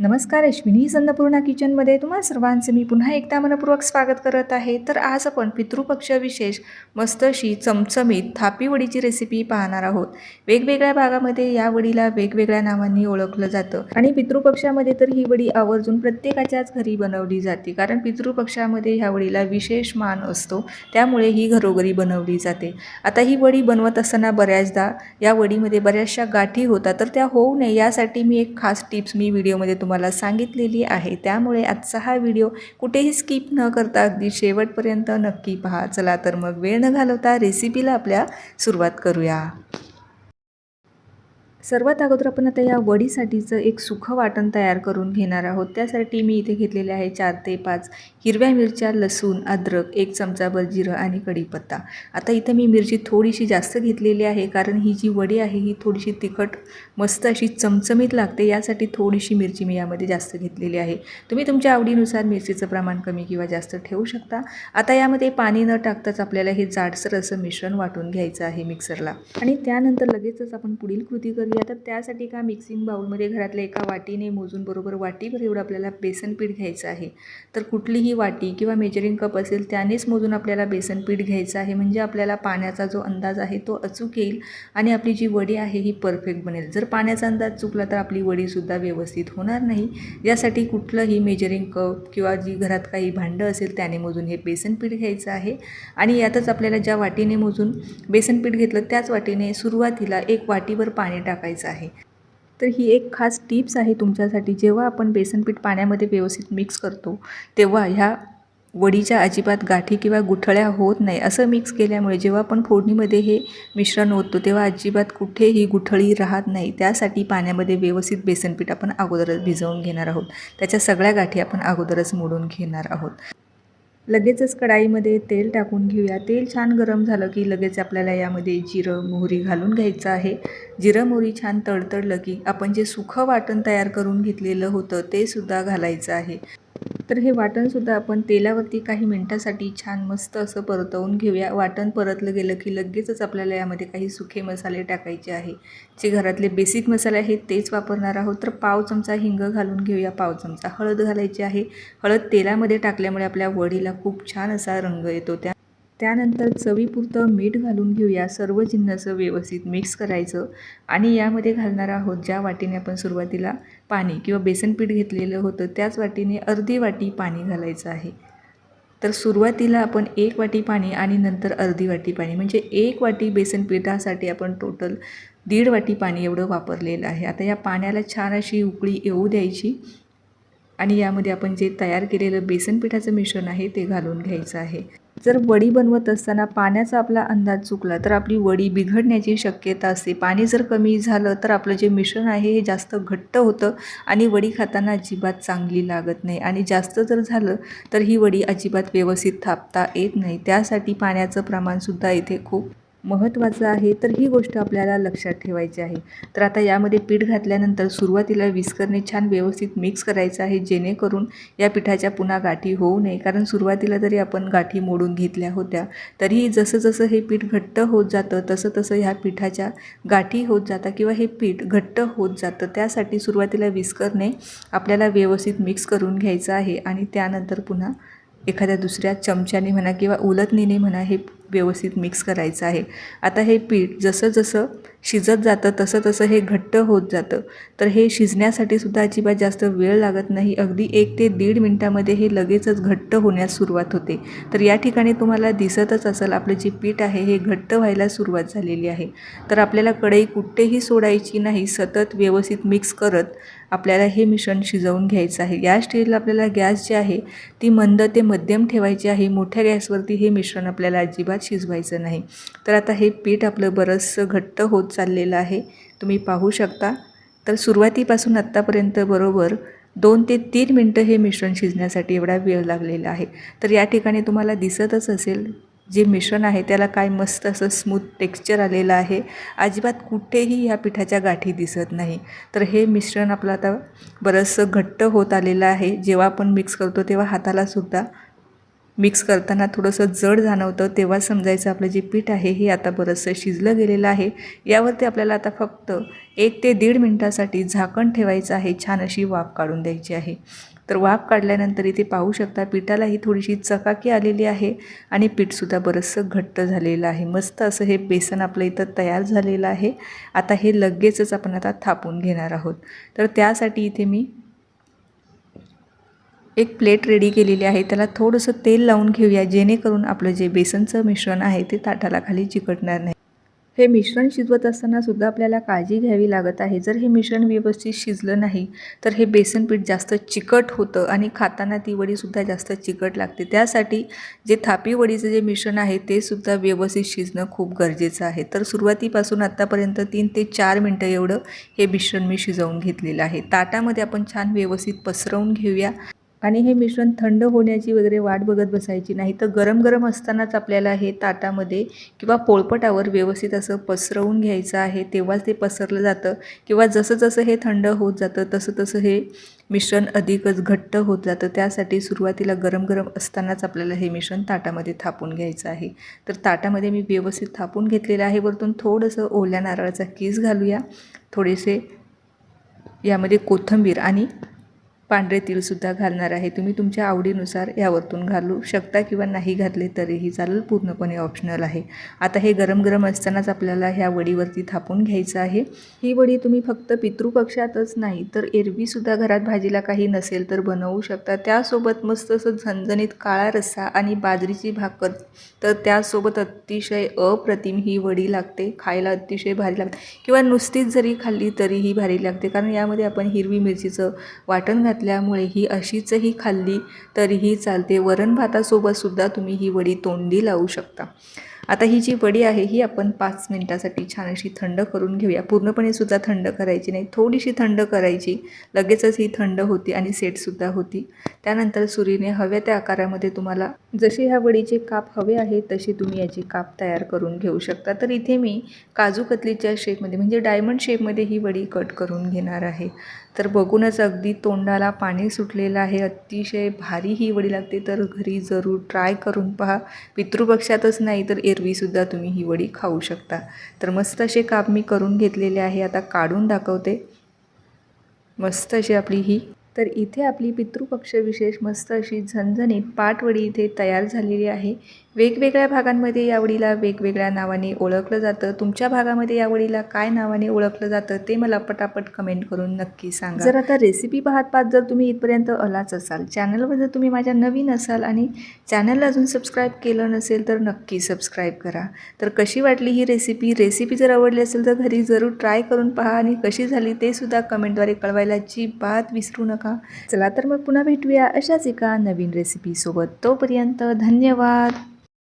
नमस्कार अश्विनी संदपूर्णा किचनमध्ये तुम्हा सर्वांचे मी पुन्हा एकदा मनपूर्वक स्वागत करत आहे. तर आज आपण पितृपक्ष विशेष मस्त अशी चमचमीत थापी वडीची रेसिपी पाहणार आहोत. वेगवेगळ्या भागामध्ये या वडीला वेगवेगळ्या नावांनी ओळखलं जातं. आणि पितृपक्षामध्ये तर ही वडी आवर्जून प्रत्येकाच्याच घरी बनवली जाते. कारण पितृपक्षामध्ये ह्या वडीला विशेष मान असतो. त्यामुळे ही घरोघरी बनवली जाते. आता ही वडी बनवत असताना बऱ्याचदा या वडीमध्ये बऱ्याचशा गाठी होतात. तर त्या होऊ नये यासाठी मी एक खास टिप्स मी व्हिडिओमध्ये तुम्हाला सांगितलेली आहे. त्यामुळे आजचा हा व्हिडिओ कुठेही स्किप न करता अगदी शेवटपर्यंत नक्की पहा. चला तर मग वेळ न घालवता रेसिपीला आपल्या सुरुवात करूया. सर्वात अगोदर आपण आता या वडीसाठीचं एक सुखं वाटण तयार करून घेणार आहोत. त्यासाठी मी इथे घेतलेले आहे चार ते पाच हिरव्या मिरच्या लसूण अद्रक एक चमचाभर जिरं आणि कढीपत्ता. आता इथे मी मिरची थोडीशी जास्त घेतलेली आहे कारण ही जी वडी आहे ही थोडीशी तिखट मस्त अशी चमचमीत लागते. यासाठी थोडीशी मिरची मी यामध्ये जास्त घेतलेली आहे. तुम्ही तुमच्या आवडीनुसार मिरचीचं प्रमाण कमी किंवा जास्त ठेवू शकता. आता यामध्ये पाणी न टाकताच आपल्याला हे जाडसर असं मिश्रण वाटून घ्यायचं आहे मिक्सरला. आणि त्यानंतर लगेचच आपण पुढील कृती करूया. तर त्यासाठी का मिक्सिंग बाउलमध्ये घरातल्या एका वाटीने मोजून बरोबर वाटीभर एवढं आपल्याला बेसन पीठ घ्यायचं आहे. तर कुठलीही वाटी किंवा मेजरिंग कप असेल त्यानेच मोजून आपल्याला बेसन पीठ घ्यायचं आहे. म्हणजे आपल्याला पाण्याचा जो अंदाज आहे तो अचूक येईल आणि आपली जी वडी आहे ही परफेक्ट बनेल. जर पाण्याचा अंदाज चुकला तर आपली वडीसुद्धा व्यवस्थित होणार नाही. यासाठी कुठलंही मेजरिंग कप किंवा जी घरात काही भांडं असेल त्याने मोजून हे बेसन पीठ घ्यायचं आहे. आणि यातच आपल्याला ज्या वाटीने मोजून बेसन पीठ घेतलं त्याच वाटीने सुरुवातीला एक वाटीवर पाणी टाकायचं आहे. तर ही एक खास टिप्स आहे तुमच्यासाठी. जेव्हा आपण बेसनपीठ पाण्यामध्ये व्यवस्थित मिक्स करतो तेव्हा ह्या वडीच्या अजिबात गाठी किंवा गुठळ्या होत नाही. असं मिक्स केल्यामुळे जेव्हा आपण फोडणीमध्ये हे मिश्रण ओततो तेव्हा अजिबात कुठेही गुठळी राहत नाही. त्यासाठी पाण्यामध्ये व्यवस्थित बेसनपीठ आपण अगोदरच भिजवून घेणार आहोत. त्याच्या सगळ्या गाठी आपण अगोदरच मोडून घेणार आहोत. लगेचच कढाईमध्ये तेल टाकून घेऊया. तेल छान गरम झालं की लगेच आपल्याला यामध्ये जिरं मोहरी घालून घ्यायचं आहे. जिरं मोहरी छान तडतडलं की आपण जे सुखं वाटण तयार करून घेतलेलं होतं ते सुद्धा घालायचं आहे. तर हे वाटणसुद्धा आपण तेलावरती काही मिनटासाठी छान मस्त असं परतवून घेऊया. वाटण परतलं गेलं की लगेचच आपल्याला यामध्ये काही सुखे मसाले टाकायचे आहे. जे घरातले बेसिक मसाले आहेत तेच वापरणार आहोत. तर पाव चमचा हिंग घालून घेऊया. पाव चमचा हळद घालायची आहे. हळद तेलामध्ये टाकल्यामुळे आपल्या वडीला खूप छान असा रंग येतो त्या त्यानंतर चवीपुरतं मीठ घालून घेऊया. सर्व चिन्हाचं व्यवस्थित मिक्स करायचं. आणि यामध्ये घालणार आहोत ज्या वाटीने आपण सुरुवातीला पाणी किंवा बेसन पीठ घेतलेलं होतं त्याच वाटीने अर्धी वाटी पाणी घालायचं आहे. तर सुरुवातीला आपण एक वाटी पाणी आणि नंतर अर्धी वाटी पाणी म्हणजे एक वाटी बेसन पिठासाठी आपण टोटल दीड वाटी पाणी एवढं वापरलेलं आहे. आता या पाण्याला छान अशी उकळी येऊ द्यायची. आणि यामध्ये आपण जे तयार केलेलं बेसन पिठाचं मिश्रण आहे ते घालून घ्यायचं आहे. जर वडी बनवत असताना पाण्याचा आपला अंदाज चुकला तर आपली वडी बिघडण्याची शक्यता असते. पाणी जर कमी झालं तर आपलं जे मिश्रण आहे हे जास्त घट्ट होतं आणि वडी खाताना अजिबात चांगली लागत नाही. आणि जास्त जर झालं तर ही वडी अजिबात व्यवस्थित थापता येत नाही. त्यासाठी पाण्याचं प्रमाणसुद्धा इथे खूप महत्त्वाचं आहे तर ही गोष्ट आपल्याला लक्षात ठेवायची आहे. तर आता यामध्ये पीठ घातल्यानंतर सुरुवातीला विस्करने छान व्यवस्थित मिक्स करायचं आहे जेणेकरून या पिठाच्या पुन्हा गाठी होऊ नये. कारण सुरुवातीला जरी आपण गाठी मोडून घेतल्या होत्या तरीही जसं जसं हे पीठ घट्ट होत जातं तसं तसं ह्या पिठाच्या गाठी होत जातात किंवा हे पीठ घट्ट होत जातं. त्यासाठी सुरुवातीला विस्करने आपल्याला व्यवस्थित मिक्स करून घ्यायचं आहे आणि त्यानंतर पुन्हा एखाद्या दुसऱ्या चमच्याने म्हणा किंवा उलटणीने म्हणा हे व्यवस्थित मिक्स करायचं आहे. आता हे पीठ जसं जसं शिजत जातं तसं तसं हे घट्ट होत जातं. तर हे शिजण्यासाठी सुद्धा अजिबात जास्त वेळ लागत नाही. अगदी एक ते दीड मिनटामध्ये हे लगेचच घट्ट होण्यास सुरुवात होते. तर या ठिकाणी तुम्हाला दिसतच असेल आपलं जे पीठ आहे हे घट्ट व्हायला सुरुवात झालेली आहे. तर आपल्याला कढई कुठेही सोडायची नाही सतत व्यवस्थित मिक्स करत आपल्याला हे मिश्रण शिजवून घ्यायचं आहे. या स्टेजला आपल्याला गॅस जी आहे ती मंद ते मध्यम ठेवायची आहे. मोठ्या गॅसवरती हे मिश्रण आपल्याला अजिबात शिजवायचं नाही. तर आता हे पीठ आपलं बरंचसं घट्ट होत चाललेलं आहे. तुम्ही पाहू शकता. तर सुरुवातीपासून आत्तापर्यंत बरोबर दोन ते तीन मिनटं हे मिश्रण शिजण्यासाठी एवढा वेळ लागलेला आहे. तर या ठिकाणी तुम्हाला दिसतच असेल जे मिश्रण आहे त्याला काय मस्त असं स्मूथ टेक्स्चर आलेलं आहे. अजिबात कुठेही ह्या पिठाच्या गाठी दिसत नाही. तर हे मिश्रण आपलं आता बरंचसं घट्ट होत आलेलं आहे. जेव्हा आपण मिक्स करतो तेव्हा हातालासुद्धा मिक्स करताना थोडंसं जड जाणवतं तेव्हा समजायचं आपलं जे पीठ आहे हे आता बरंचसं शिजलं गेलेलं आहे. यावरती आपल्याला आता फक्त एक ते दीड मिनटासाठी झाकण ठेवायचं आहे छान अशी वाफ काढून द्यायची आहे. तर वाफ काढल्यानंतर इथे पाहू शकता पिठालाही थोडीशी चकाकी आलेली आहे आणि पीठसुद्धा बरंचसं घट्ट झालेलं आहे. मस्त असं हे बेसन आपलं इथं तयार झालेलं आहे. आता हे लगेचच आपण आता थापून घेणार आहोत. तर त्यासाठी इथे मी एक प्लेट रेडी केलेली आहे. त्याला थोडंसं तेल लावून घेऊया जेणेकरून आपलं जे बेसनचं मिश्रण आहे ते ताटाला खाली चिकटणार नाही. हे मिश्रण शिजवत असताना सुद्धा आपल्याला काळजी घ्यावी लागत आहे. जर हे मिश्रण व्यवस्थित शिजलं नाही तर हे बेसन पीठ जास्त चिकट होतं आणि खाताना ती वडीसुद्धा जास्त चिकट लागते. त्यासाठी जे थापी वडीचं जे मिश्रण आहे ते सुद्धा व्यवस्थित शिजणं खूप गरजेचं आहे. तर सुरुवातीपासून आत्तापर्यंत तीन ते चार मिनटं एवढं हे मिश्रण मी शिजवून घेतलेलं आहे. ताटामध्ये आपण छान व्यवस्थित पसरवून घेऊया. आणि हे मिश्रण थंड होण्याची वगैरे वाट बघत बसायची नाही तर गरम गरम असतानाच आपल्याला हे ताटामध्ये किंवा पोळपटावर व्यवस्थित असं पसरवून घ्यायचं आहे. तेव्हाच ते पसरलं जातं किंवा जसं जसं हे थंड होत जातं तसं तसं हे मिश्रण अधिकच घट्ट होत जातं. त्यासाठी सुरुवातीला गरम गरम असतानाच आपल्याला हे मिश्रण ताटामध्ये थापून घ्यायचं आहे. तर ताटामध्ये मी व्यवस्थित थापून घेतलेलं आहे. वरतून थोडंसं ओल्या नारळाचा कीस घालूया. थोडेसे यामध्ये कोथिंबीर आणि पांढरे तीळसुद्धा घालणार आहे. तुम्ही तुमच्या आवडीनुसार यावरतून घालू शकता किंवा नाही घातले तरीही चालेल. पूर्णपणे ऑप्शनल आहे. आता हे गरम गरम असतानाच आपल्याला ह्या वडीवरती थापून घ्यायचं आहे. ही वडी तुम्ही फक्त पितृपक्षातच नाही तर एरवीसुद्धा घरात भाजीला काही नसेल तर बनवू शकता. त्यासोबत मस्त असं झणझणीत काळा रस्सा आणि बाजरीची भाकर तर त्यासोबत अतिशय अप्रतिम ही वडी लागते. खायला अतिशय भारी लागते. किंवा नुसतीच जरी खाल्ली तरीही भारी लागते. कारण यामध्ये आपण हिरवी मिरचीचं वाटण घात घातल्यामुळे ही अशीचही खाल्ली तरीही चालते. वरण भातासोबतसुद्धा तुम्ही ही वडी तोंडी लावू शकता. आता ही जी वडी आहे ही आपण पाच मिनटासाठी छान अशी थंड करून घेऊया. पूर्णपणे सुद्धा थंड करायची नाही थोडीशी थंड करायची. लगेचच ही थंड होती आणि सेटसुद्धा होती. त्यानंतर सुरीने हव्या त्या आकारामध्ये तुम्हाला जशी ह्या वडीचे काप हवे आहे तशी तुम्ही याची काप तयार करून घेऊ शकता. तर इथे मी काजू कतलीच्या शेपमध्ये म्हणजे डायमंड शेपमध्ये ही वडी कट करून घेणार आहे. तर बघूनच अगदी तोंडाला पाणी सुटलेलं आहे. अतिशय भारी ही वडी लागते. तर घरी जरूर ट्राय करून पहा. पितृपक्षातच नाही तर एरवीसुद्धा तुम्ही ही वडी खाऊ शकता. तर मस्त असे काप मी करून घेतलेले आहे. आता काढून दाखवते. मस्त अशी आपली ही. तर इथे आपली पितृपक्ष विशेष मस्त अशी झणझणीत पाटवडी इथे तयार झालेली आहे. वेगवेगळ्या भागांमध्ये या वडीला वेगवेगळ्या नावाने ओळखलं जातं. तुमच्या भागामध्ये या वडीला काय नावाने ओळखलं जातं ते मला पटापट कमेंट करून नक्की सांगा. जर आता रेसिपी पाहत पाहत जर तुम्ही इथपर्यंत आलाच असाल चॅनलवर जर तुम्ही माझ्या नवीन असाल आणि चॅनलला अजून सबस्क्राईब केलं नसेल तर नक्की सबस्क्राईब करा. तर कशी वाटली ही रेसिपी रेसिपी जर आवडली असेल तर घरी जरूर ट्राय करून पहा आणि कशी झाली ते सुद्धा कमेंटद्वारे कळवायला अजिबात विसरू नका. चला तर मग पुन्हा भेटूया अशाच एका नवीन रेसिपीसोबत तोपर्यंत धन्यवाद.